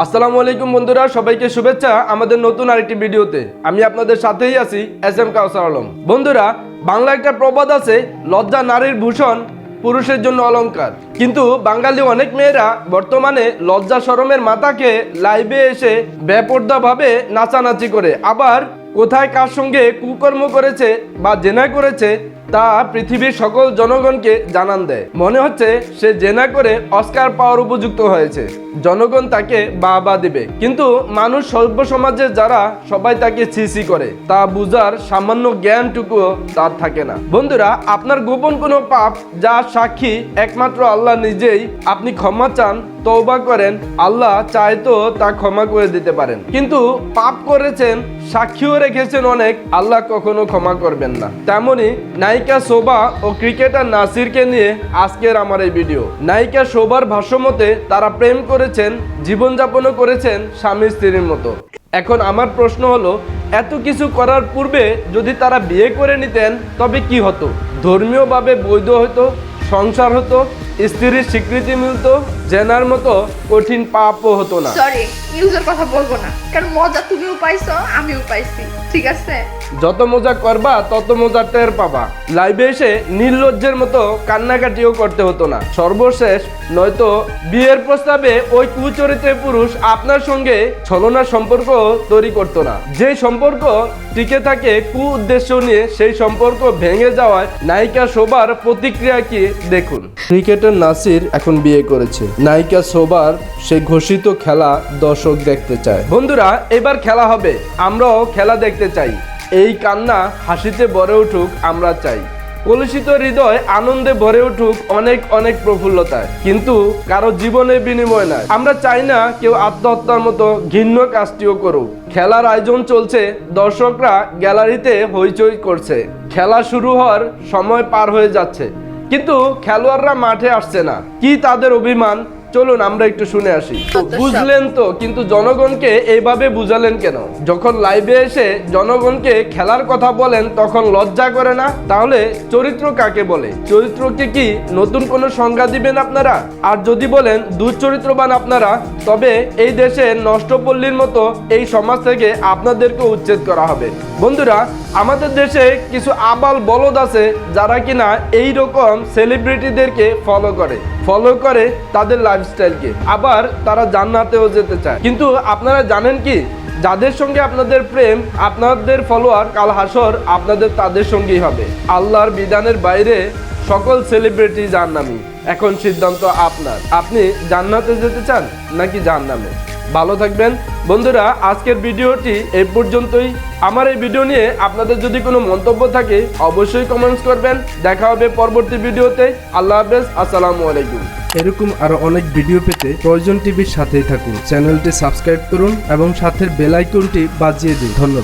আসসালামু আলাইকুম বন্ধুরা, সবাইকে শুভেচ্ছা আমাদের নতুন আরেকটি ভিডিওতে। আমি আপনাদের সাথেই আছি এস এম কাউসার আলম। বন্ধুরা, বাংলা একটা প্রবাদ আছে, লজ্জা নারীর ভূষণ, পুরুষের জন্য অলঙ্কার কিন্তু বাঙালি অনেক মেয়েরা বর্তমানে লজ্জা সরমের মাথাকে লাইভে এসে বেপর্দাভাবে নাচানাচি করে। আবার কোথায় কার সঙ্গে কুকর্ম করেছে বা জেনা করেছে, তা পৃথিবীর সকল জনগণকে জানান দেয়। মনে হচ্ছে সে জেনা করে অস্কার পাওয়ার উপযুক্ত হয়েছে। জনগণ তাকে বা বা দিবে। কিন্তু মানুষ সর্ব সমাজে যারা, সবাই তাকে ছিসি করে। তা বুঝার সামান্য জ্ঞানটুকুও তার থাকে না। বন্ধুরা, আপনার গোপন কোনো পাপ, যা সাক্ষী একমাত্র আল্লাহ নিজেই আপনি ক্ষমা চান তৌবা করেন, আল্লাহ চায় তো তা ক্ষমা করে দিতে পারেন। কিন্তু পাপ করেছেন, সাক্ষীও রেখেছেন অনেক, আল্লাহ কখনো ক্ষমা করবেন না। তেমনি নায়িকা শোভা ও ক্রিকেটার নাসিরকে নিয়ে আজকের আমার এই ভিডিও। নায়িকা শোভার ভাষ্যমতে, তারা প্রেম করেছেন, জীবনযাপনও করেছেন স্বামী স্ত্রীর মতো। এখন আমার প্রশ্ন হলো, এত কিছু করার পূর্বে যদি তারা বিয়ে করে নিতেন, তবে কি হতো? ধর্মীয়ভাবে বৈধ হতো, সংসার হতো, স্ত্রীর স্বীকৃতি মিলতো জেনার মতো কঠিন পাপও হতো না। সরি নিউজের কথা বলব না। কারণ মজা তুমিও পাইছো আমিও পাইছি ঠিক আছে? যত মজা করবা তত মজা টের পাবা। লাইভে এসে নির্লজ্জের মতো কান্নাকাটিও করতে হতো না। সর্বশেষ নয়তো বিয়ের প্রস্তাবে ওই কুচরিত্রের পুরুষ আপনার সঙ্গে ছলনা সম্পর্ক তৈরি করতো না। যে সম্পর্ক টিকে থাকে কু উদ্দেশ্য নিয়ে সেই সম্পর্ক ভেঙে যাওয়ায় নায়িকা শোভার প্রতিক্রিয়া কি? দেখুন। ক্রিকেটার নাসির এখন বিয়ে করেছে। নায়িকা শোভার সেই ঘোষিত খেলা দর্শক দেখতে চায়। বন্ধুরা, এবার খেলা হবে। আমরাও খেলা দেখতে চাই। এই কান্না হাসিতে ভরে উঠুক, আমরা চাই। কলুষিত হৃদয় আনন্দে ভরে উঠুক অনেক অনেক প্রফুল্লতায়। কিন্তু কারও জীবনের বিনিময় নাই আমরা চাই না কেউ আত্মহত্যার মতো ঘৃণ্য কাজটিও করুক। খেলার আয়োজন চলছে, দর্শকরা গ্যালারিতে হইচই করছে। খেলা শুরু হওয়ার সময় পার হয়ে যাচ্ছে। কিন্তু খেলোয়াড়রা মাঠে আসছে না। কি তাদের অভিমান? চলুন আমরা একটু শুনে আসি। বুঝলেন তো কিন্তু জনগণকে এইভাবে বুঝালেন কেন? যখন লাইভে এসে জনগণকে খেলার কথা বলেন তখন লজ্জা করে না? তাহলে চরিত্র কাকে বলে? চরিত্রকে কি নতুন কোনো সংজ্ঞা দিবেন আপনারা? আর যদি বলেন দুচরিত্রবান আপনারা তবে এই দেশে নষ্টপল্লীর মতো এই সমাজ থেকে আপনাদেরকে উচ্ছেদ করা হবে। বন্ধুরা আমাদের দেশে কিছু আবাল বলদ আছে যারা কিনা এই রকম সেলিব্রিটিদেরকে ফলো করে। ফলো করে তাদের লাইফস্টাইলকে আবার তারা জান্নাতেও যেতে চায়। কিন্তু আপনারা জানেন কি? যাদের সঙ্গে আপনাদের প্রেম, আপনাদের ফলোয়ার কাল হাসর আপনাদের তাদের সঙ্গেই হবে। আল্লাহর বিধানের বাইরে সকল সেলিব্রিটি জান্নামি এখন সিদ্ধান্ত আপনার। আপনি জান্নাতে যেতে চান নাকি জান্নামে ভালো থাকবেন। বন্ধুরা, আজকের ভিডিওটি এই পর্যন্তই। আমার এই ভিডিও নিয়ে আপনাদের যদি কোনো মন্তব্য থাকে, অবশ্যই কমেন্টস করবেন। দেখা হবে পরবর্তী ভিডিওতে। আল্লাহ হাফেজ, আসসালামু আলাইকুম। এরকম আরও অনেক ভিডিও পেতে প্রয়োজন টিভির সাথেই থাকুন। চ্যানেলটি সাবস্ক্রাইব করুন এবং সাথে বেল আইকনটি বাজিয়ে দিন। ধন্যবাদ।